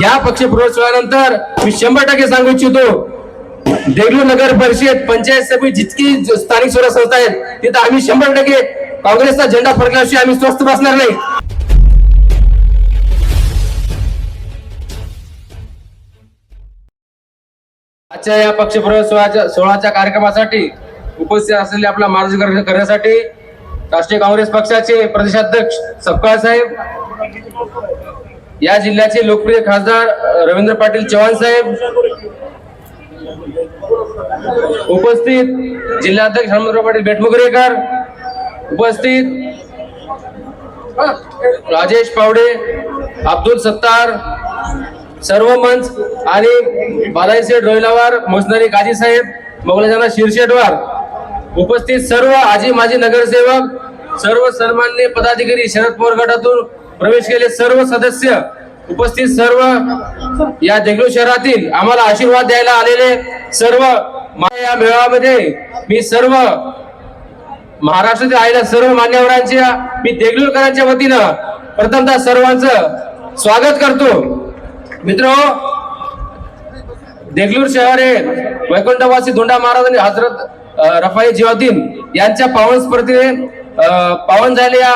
या पक्ष प्रवेशानंतर मी शंभर टक्के सांगू इच्छितो देगलू नगर परिषद पंचायत समिती जितकी स्थानिक स्वराज्य संस्था आहेत तिथं आम्ही शंभर टक्के काँग्रेसचा झेंडा फडकल्याशिवाय आम्ही स्वस्थ बसणार नाही. आजच्या या पक्ष प्रवेश सोहळ्याच्या सोहळ्याच्या कार्यक्रमासाठी उपस्थित असलेले आपला मार्गदर्शन करण्यासाठी राष्ट्रीय काँग्रेस पक्षाचे प्रदेशाध्यक्ष सपकाळ साहेब या जिल्ह्याचे लोकप्रिय खासदार रवींद्र पाटील चव्हाण साहेब. उपस्थित जिल्हाध्यक्ष हनुमंतराव पाटील बेटमुगरेकर. उपस्थित राजेश पावडे अब्दुल सत्तार सर्व मंच आणि बालाजीसेठ रोहिलावार मोसनारी काजी साहेब मोगलाजाना शिरशेटवार उपस्थित सर्व आजी माजी नगरसेवक सर्व सन्मान्य पदाधिकारी शरद पवार गटातून प्रवेश केले सर्व सदस्य. उपस्थित सर्व या देगलूर शहरातील आम्हाला आशीर्वाद द्यायला आलेले सर्व मा- या मेळाव्यामध्ये मी सर्व महाराष्ट्रातील आलेल्या सर्व मान्यवरांच्या मी देगलूरकरांच्या वतीनं प्रथमतः सर्वांचं स्वागत करतो. मित्र देगलूर शहर हे वैकुंठवासी धोंडा महाराज आणि हजरत रफाई जिवादीन यांच्या पावन स्पर्धेने पावन झालेल्या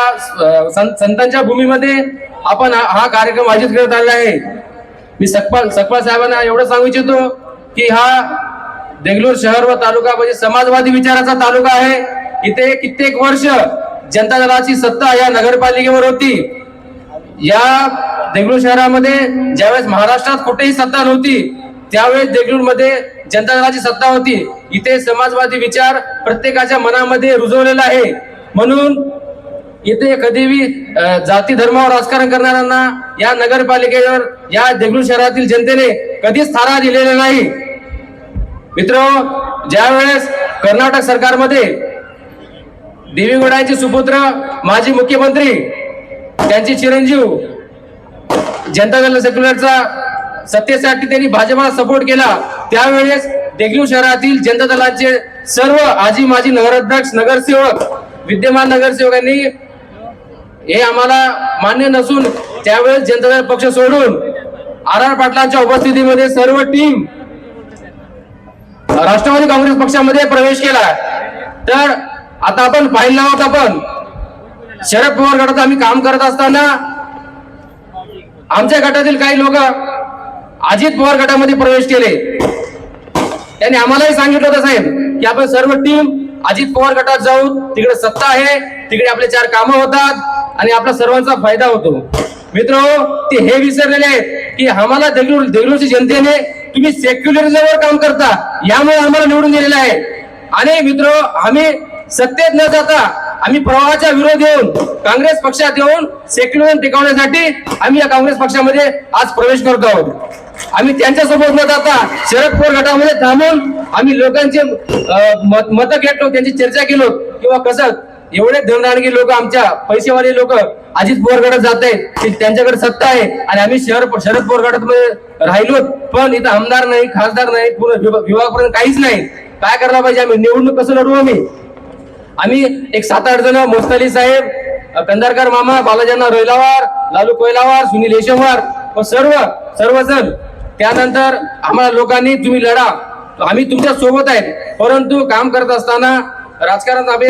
सं- संतांच्या भूमीमध्ये आपण हा कार्यक्रम आयोजित करत आलेला आहे. मी सकपाल सकपाल साहेबांना एवढं सांगू इच्छितो की हा देगलूर शहर व तालुका म्हणजे समाजवादी विचाराचा तालुका आहे. इथे कित्येक वर्ष जनता दलाची सत्ता या नगरपालिकेवर होती. या देगलूर शहरामध्ये ज्यावेळेस महाराष्ट्रात कुठेही सत्ता नव्हती त्यावेळेस देगलूरमध्ये जनता दलाची सत्ता होती. इथे समाजवादी विचार प्रत्येकाच्या मनामध्ये रुजवलेला आहे. म्हणून इथे कधीही जाती धर्मावर राजकारण करणाऱ्यांना या नगरपालिकेवर या देगलूर शहरातील जनतेने कधीच थारा दिलेला नाही. मित्र ज्यावेळेस कर्नाटक सरकारमध्ये देवीगौडांचे सुपुत्र माजी मुख्यमंत्री त्यांचे चिरंजीव जनता दल सेक्युलरचा सत्तेसाठी त्यांनी भाजपला सपोर्ट केला त्यावेळेस देगलूर शहरातील जनता दलाचे सर्व आजी माजी नगराध्यक्ष नगरसेवक विद्यमान नगरसेवकांनी हे आम्हाला मान्य नसून त्यावेळेस जनता दल पक्ष सोडून आर आर पाटलांच्या उपस्थितीमध्ये सर्व टीम राष्ट्रवादी काँग्रेस पक्षामध्ये प्रवेश केला. तर आता आपण पाहिलं आहोत आपण. शरद पवार गटात आम्ही काम करत असताना आमच्या गटातील काही लोक अजित पवार गटामध्ये प्रवेश केले. त्यांनी आम्हालाही सांगितलं होतं साहेब की आपण सर्व टीम अजित पवार गटात जाऊ तिकडे सत्ता आहे तिकडे आपले चार कामं होतात. आणि आपला सर्वांचा फायदा होतो. मित्र ते हे विसरलेले आहेत की आम्हाला देगलूर देगलूरच्या जनतेने तुम्ही सेक्युलरिझमवर काम करता यामुळे आम्हाला निवडून दिलेलं आहे. आणि मित्र आम्ही सत्तेत न जाता आम्ही प्रवाहाच्या विरोध येऊन काँग्रेस पक्षात येऊन सेक्युलरिझम टिकवण्यासाठी आम्ही या काँग्रेस पक्षामध्ये आज प्रवेश करतो आहोत. आम्ही त्यांच्यासोबत न जाता शरद पवार गटामध्ये थांबून आम्ही लोकांचे मत घेतलो त्यांची चर्चा केलो किंवा कसं एवढे धनराणगी लोक आमच्या पैसेवाले लोक अजित बोरगडात जात आहेत की त्यांच्याकडे सत्ता आहे आणि आम्ही शहर शरद बोरगडात मध्ये राहिलो पण इथं आमदार नाही खासदार नाही पूर्ण विभागापर्यंत काहीच नाही. काय करायला पाहिजे आम्ही? निवडणूक कसं लढवू आम्ही? आम्ही एक सात आठ जण मोस्ताली साहेब कंदारकर मामा बालाजांना रोहिलावार लालू कोयलावार सुनील येशवार व सर्व सर्वजण. त्यानंतर आम्हाला लोकांनी तुम्ही लढा. आम्ही तुमच्यासोबत आहेत. परंतु काम करत असताना राजकारणात आम्ही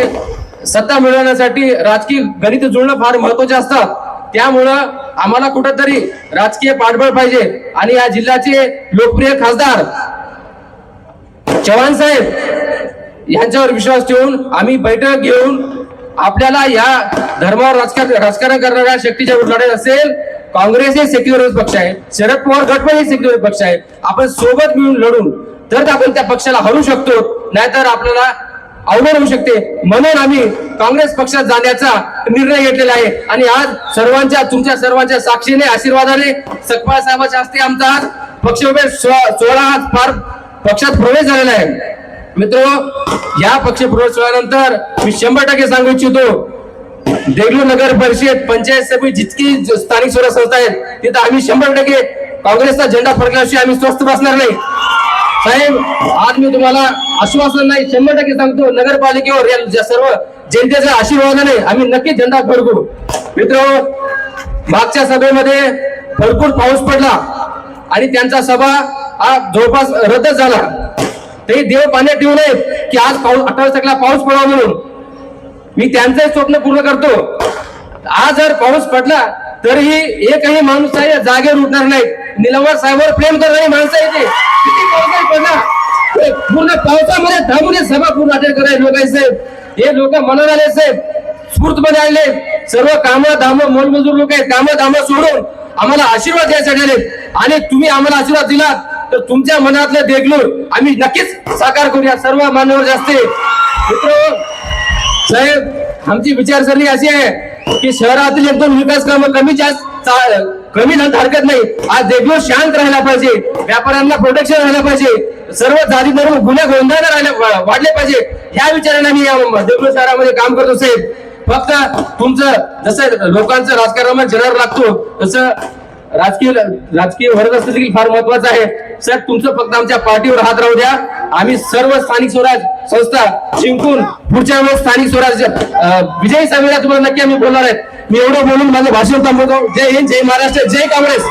सत्ता मिळवण्यासाठी राजकीय गणित जुळणं फार महत्त्वाचे असतात. त्यामुळं आम्हाला कुठंतरी राजकीय पाठबळ पाहिजे. आणि या जिल्ह्याचे लोकप्रिय खासदार चव्हाण साहेब यांच्यावर विश्वास ठेवून आम्ही बैठक घेऊन आपल्याला या धर्मावर राजकारण राजकारण करणाऱ्या शक्तीच्या विरुद्ध असेल. काँग्रेस हे सेक्युलर पक्ष आहे. शरद पवार गट पण हे सेक्युलर पक्ष आहे. आपण सोबत मिळून लढून तर आपण त्या पक्षाला हरू शकतो. नाहीतर आपल्याला अवघड होऊ शकते. म्हणून आम्ही काँग्रेस पक्षात जाण्याचा निर्णय घेतलेला आहे. आणि आज सर्वांच्या तुमच्या सर्वांच्या साक्षीने आशीर्वादाने सकपाळ साहेबांच्या हस्ते आमचा आज पक्ष उभे सो- सोळा आज फार पक्षात प्रवेश झालेला आहे. मित्र या पक्ष प्रवेश सोहळ्यानंतर मी शंभर टक्के सांगू इच्छितो देगलू नगर परिषद पंचायत समिती जितकी स्थानिक स्वराज संस्था आहेत तिथं आम्ही शंभर टक्के काँग्रेसचा झेंडा फडकल्याशिवाय आम्ही स्वस्थ बसणार नाही. साहेब आज मी तुम्हाला आश्वासन नाही शंभर टक्के सांगतो नगरपालिकेवर या सर्व जनतेच्या आशीर्वादाने आम्ही नक्की झेंडा फडकू. मित्र मागच्या सभेमध्ये भरपूर पाऊस पडला आणि त्यांचा सभा हा जवळपास रद्द झाला. तरी देव पाण्यात ठेवू नये की आज पाऊस अठ्ठावीस तारखेला पाऊस पडावा म्हणून. मी त्यांचंही स्वप्न पूर्ण करतो. आज जर पाऊस पडला तरीही एकही माणूस आहे जागेवर उठणार नाही. निलंबर साहेबवर प्रेम करणारी माणसं आहे किती पाऊस पडला पूर्ण पावसामध्ये थांबून सभा पूर्ण अटेंड करायला लोक आहे साहेब. हे लोक मनात आले साहेब. स्फूर्तमध्ये आले. सर्व कामं धामं मोलमजूर लोक आहेत. कामं धाम सोडून आम्हाला आशीर्वाद द्यायसाठी आले. आणि तुम्ही आम्हाला आशीर्वाद दिलात तर तुमच्या मनातलं देगलूर आम्ही नक्कीच साकार करूया. सर्व मान्यवर जास्त मित्र साहेब आमची विचारसरणी अशी आहे की शहरातील एकदम विकास कामं कमी जास्त कमी झालं हरकत नाही. आज देगलूर शांत राहायला पाहिजे व्यापाऱ्यांना प्रोटेक्शन राहायला पाहिजे सर्व जाती धर्म गुन्हे गोंधळ राहिले वाढले पाहिजे. ह्या विचाराने मी या शहरामध्ये काम करतो साहेब. फक्त तुमचं जसं लोकांचं राजकारणामध्ये जनावर लागतो तसं राजकीय राजकीय वर्ग असणं देखील फार महत्वाचं आहे. सर तुमचं फक्त आमच्या पार्टीवर हात राहू द्या. आम्ही सर्व स्थानिक स्वराज संस्था जिंकून पुढच्या वेळेस स्थानिक स्वराज विजयी सभेला तुम्हाला नक्की आम्ही बोलणार आहे मी एवढं बोलून माझं भाषण थांबवतो. जय हिंद जय महाराष्ट्र जय काँग्रेस.